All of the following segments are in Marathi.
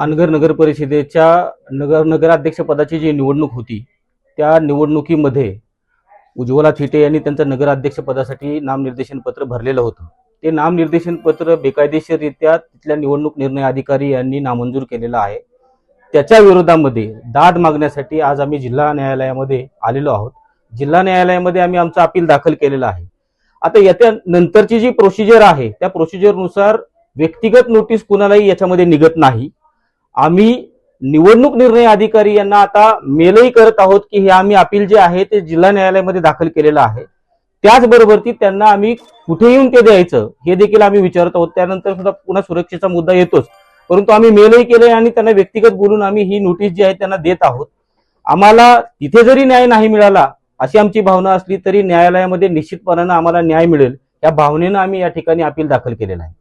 अनगर नगर परिषदेच्या नगर नगराध्यक्षपदाची जी निवडणूक होती त्या निवडणुकीमध्ये उज्ज्वला थिटे यांनी त्यांचं नगराध्यक्षपदासाठी नामनिर्देशन पत्र भरलेलं होतं. ते नामनिर्देशन पत्र बेकायदेशीररित्या तिथल्या निवडणूक निर्णय अधिकारी यांनी नामंजूर केलेलं आहे. त्याच्या विरोधामध्ये दाद मागण्यासाठी आज आम्ही जिल्हा न्यायालयामध्ये आलेलो आहोत. जिल्हा न्यायालयामध्ये आम्ही आमचं अपील दाखल केलेलं आहे. आता याच्या नंतरची जी प्रोसिजर आहे त्या प्रोसिजरनुसार व्यक्तिगत नोटीस कुणालाही याच्यामध्ये निघत नाही. आम्ही निवडणूक निर्णय अधिकारी यांना आता मेलही करत आहोत की हे आम्ही अपील जे आहे ते जिल्हा न्यायालयामध्ये दाखल केलेलं आहे. त्याचबरोबर ती त्यांना आम्ही कुठे येऊन ते द्यायचं हे देखील आम्ही विचारत आहोत. त्यानंतर सुद्धा पुन्हा सुरक्षेचा मुद्दा येतोच. परंतु आम्ही मेलही केले आणि त्यांना व्यक्तिगत बोलून आम्ही ही नोटीस जी आहे त्यांना देत आहोत. आम्हाला तिथे जरी न्याय नाही मिळाला अशी आमची भावना असली तरी न्यायालयामध्ये निश्चितपणानं आम्हाला न्याय मिळेल. या भावनेनं आम्ही या ठिकाणी अपील दाखल केलेलं आहे.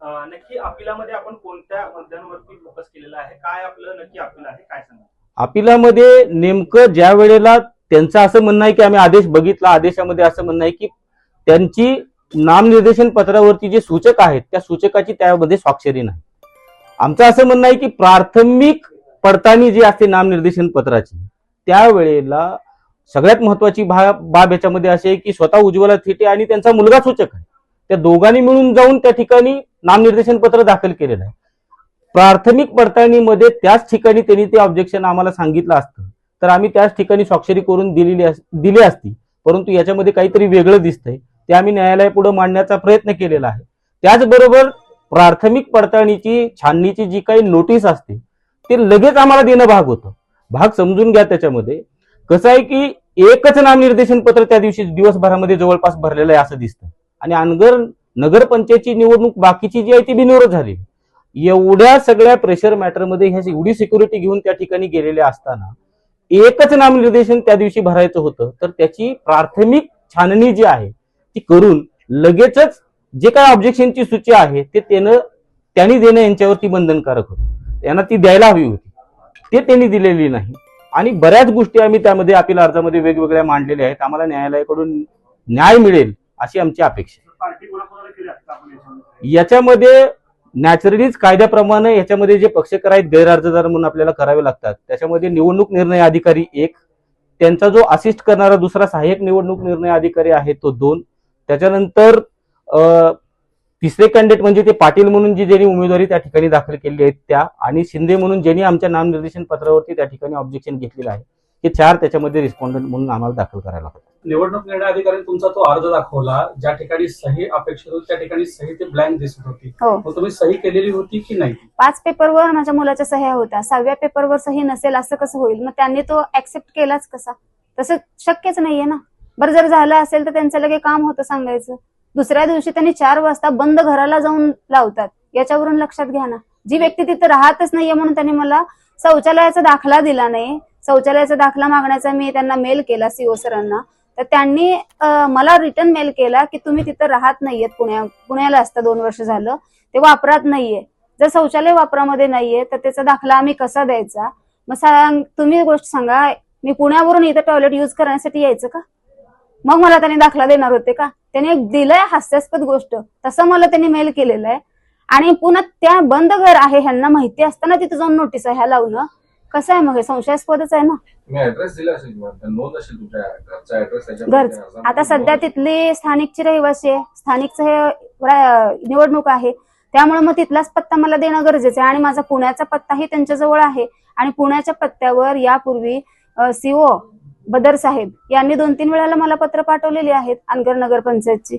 नक्की अपिलामध्ये आपण कोणत्या मुद्द्यांवरती फोकस केलेला आहे? काय आपलं नक्की अपिल आहे? काय सांगा अपिलामध्ये नेमकं ज्या वेळेला त्यांचं असं म्हणणं आहे की आम्ही आदेश बघितला आदेशामध्ये असं म्हणणं आहे की त्यांची नामनिर्देशन पत्रावरती जे सूचक आहेत त्या सूचकाची त्यामध्ये स्वाक्षरी नाही. आमचं असं म्हणणं आहे की प्राथमिक पडताळणी जी असते नामनिर्देशन पत्राची त्यावेळेला सगळ्यात महत्वाची बाब याच्यामध्ये अशी आहे की स्वतः उज्ज्वला थिटे आणि त्यांचा मुलगा सूचक आहे. त्या दोघांनी मिळून जाऊन त्या ठिकाणी नामनिर्देशन पत्र दाखल केलेलं आहे. प्राथमिक पडताळणीमध्ये त्याच ठिकाणी त्यांनी ते ऑब्जेक्शन आम्हाला सांगितलं असतं. तर आम्ही त्याच ठिकाणी स्वाक्षरी करून दिलेली दिली असती. परंतु याच्यामध्ये काहीतरी वेगळं दिसतंय. ते आम्ही न्यायालयापुढे मांडण्याचा प्रयत्न केलेला आहे. त्याचबरोबर प्राथमिक पडताळणीची छाननीची जी काही नोटीस असते ते लगेच आम्हाला देणं भाग होतं. भाग समजून घ्या त्याच्यामध्ये. कसं आहे की एकच नामनिर्देशन पत्र त्या दिवशी दिवसभरामध्ये जवळपास भरलेलं आहे असं दिसतं. आणि अनगर नगरपंचायतची निवडणूक बाकीची जी आहे ती बिनविरोध झाली. एवढ्या सगळ्या प्रेशर मॅटरमध्ये ह्या एवढी सिक्युरिटी घेऊन त्या ठिकाणी गेलेले असताना एकच नामनिर्देशन त्या दिवशी भरायचं होतं. तर त्याची प्राथमिक छाननी जी आहे ती करून लगेचच जे काय ऑब्जेक्शनची सूची आहे ते त्यानं त्यांनी देणं यांच्यावरती बंधनकारक होतं. त्यांना ती द्यायला हवी होती. ते त्यांनी दिलेली नाही. आणि बऱ्याच गोष्टी आम्ही त्यामध्ये अपील अर्जामध्ये वेगवेगळ्या मांडलेल्या आहेत. आम्हाला न्यायालयाकडून न्याय मिळेल. अशी आमची अपेक्षा आहे. याच्यामध्ये? नॅचरलीच कायद्याप्रमाणे याच्यामध्ये जे पक्षकार आहेत गैरअर्जदार म्हणून आपल्याला करावे लागतात त्याच्यामध्ये निवडणूक निर्णय अधिकारी एक त्यांचा जो असिस्ट करणारा दुसरा सहाय्यक निवडणूक निर्णय अधिकारी आहे तो दोन. त्याच्यानंतर तिसरे कॅन्डिडेट म्हणजे ते पाटील म्हणून जी ज्यांनी उमेदवारी त्या ठिकाणी दाखल केली आहे त्या आणि शिंदे म्हणून ज्यांनी आमच्या नामनिर्देशन पत्रावरती त्या ठिकाणी ऑब्जेक्शन घेतलेलं आहे. हे चार त्याच्यामध्ये रिस्पॉन्डंट म्हणून आम्हाला दाखल करायला होतं निवडणूक निर्णय अधिकारी तुमचा तो अर्ज दाखवला ज्या ठिकाणी सही अपेक्षित होती त्या ठिकाणी सही ते ब्लँक दिसत होती. हो. मग तुम्ही सही केलेली होती की नाही? पाच पेपरवर माझ्या मुलाच्या सह्या होत्या. सहाव्या पेपरवर सही नसेल असं कसं होईल? मग त्यांनी तो ऍक्सेप्ट केलाच कसा? तसं शक्यच नाहीये ना. बरं जर झालं असेल तर त्यांचं लगे काम होतं सांगायचं. दुसऱ्या दिवशी त्यांनी चार वाजता बंद घराला जाऊन लावतात. याच्यावरून लक्षात घ्या ना. जी व्यक्ती तिथं राहतच नाहीये म्हणून त्यांनी मला शौचालयाचा दाखला दिला नाही. शौचालयाचा दाखला मागण्याचा मी त्यांना मेल केला सीओ सरांना. तर त्यांनी मला रिटर्न मेल केला की तुम्ही तिथं राहत नाहीयेत पुण्या पुण्याला असता दोन वर्ष झालं. ते वापरात नाहीये. जर शौचालय वापरामध्ये नाहीये तर त्याचा दाखला आम्ही कसा द्यायचा? मग सांग तुम्ही गोष्ट सांगा मी पुण्यावरून इथं टॉयलेट युज करण्यासाठी यायचं का? मग मला त्यांनी दाखला देणार होते का? त्याने एक दिलंय हास्यास्पद गोष्ट. तसं मला त्यांनी मेल केलेलं आहे. आणि पुन्हा त्या बंद घर आहे ह्यांना माहिती असताना तिथं जाऊन नोटीस आहे ह्या लावणं. कसं आहे मग? हे संशयास्पदच आहे ना? तुम्ही ऍड्रेस दिला असेल किंवा त्या नोंद असेल तुमच्या घरचा ऍड्रेस घर. आता सध्या तिथली स्थानिकची रहिवासी आहे. स्थानिकचं हे रा- निवडणूक आहे. त्यामुळे मग तिथलाच पत्ता मला देणं गरजेचं आहे. आणि माझा पुण्याचा पत्ताही त्यांच्याजवळ आहे. आणि पुण्याच्या पत्त्यावर यापूर्वी सीओ बदर साहेब यांनी दोन तीन वेळाला मला पत्र पाठवलेली आहेत अनगर नगर पंचायतची.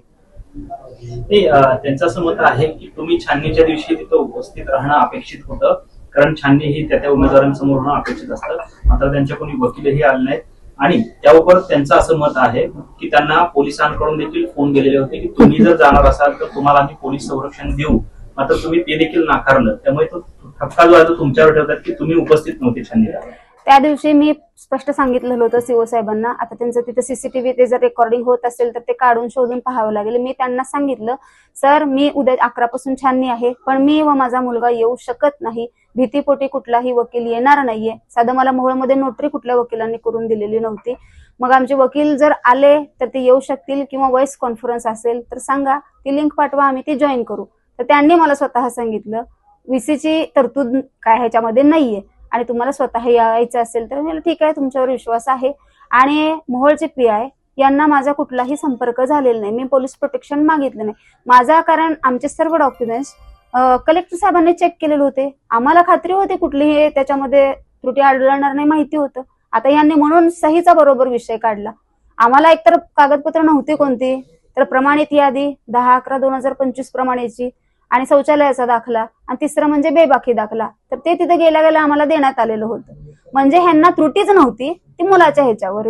नाही अं, त्यांचं असं मत आहे की तुम्ही छाननीच्या दिवशी तिथं उपस्थित राहणं अपेक्षित होतं. कारण छाननी ही त्या त्या उमेदवारांसमोर होणं अपेक्षित असतं. मात्र त्यांच्या कोणी वकीलही आले नाहीत. आणि त्यावर त्यांचं असं मत आहे की त्यांना पोलिसांकडून देखील फोन गेलेले होते की तुम्ही जर जाणार असाल तर तुम्हाला आम्ही पोलीस संरक्षण देऊ. मात्र तुम्ही ते देखील नाकारलं. त्यामुळे तो ठपका जो आहे तो तुमच्यावर ठेवतात की तुम्ही उपस्थित नव्हते छाननीला. त्या दिवशी मी स्पष्ट सांगितलेलं होतं सीओ साहेबांना आता त्यांचं तिथे सीसीटीव्ही ते जर रेकॉर्डिंग होत असेल तर ते काढून शोधून पाहावं लागेल. मी त्यांना सांगितलं सर मी उद्या अकरापासून छाननी आहे पण मी व माझा मुलगा येऊ शकत नाही. भीतीपोटी कुठलाही वकील येणार नाहीये. साधं मला मोहोळमध्ये नोटरी कुठल्या वकिलांनी करून दिलेली नव्हती. मग आमचे वकील जर आले तर ते येऊ शकतील किंवा वॉइस कॉन्फरन्स असेल तर सांगा ती लिंक पाठवा आम्ही ती जॉईन करू. तर त्यांनी मला स्वतः सांगितलं व्हीसीची तरतूद काय ह्याच्यामध्ये नाहीये आणि तुम्हाला स्वतः यायचं असेल तर. ठीक आहे तुमच्यावर विश्वास आहे. आणि मोहोळचे पी आय यांना माझा कुठलाही संपर्क झालेला नाही. मी पोलीस प्रोटेक्शन मागितलं नाही. माझा कारण आमचे सर्व डॉक्युमेंट्स कलेक्टर साहेबांनी चेक केलेले होते. आम्हाला खात्री होती कुठलीही त्याच्यामध्ये त्रुटी आढळणार नाही माहिती होतं. आता यांनी म्हणून सहीचा बरोबर विषय काढला. आम्हाला एकतर कागदपत्र नव्हती कोणती तर प्रमाणित यादी दहा अकरा दोन हजार पंचवीस प्रमाणेची आणि शौचालयाचा दाखला आणि तिसरं म्हणजे बेबाकी दाखला. तर ते तिथे गेल्या गेल्या आम्हाला देण्यात आलेलं होतं. म्हणजे ह्यांना त्रुटीच नव्हती ती मुलाच्या ह्याच्यावर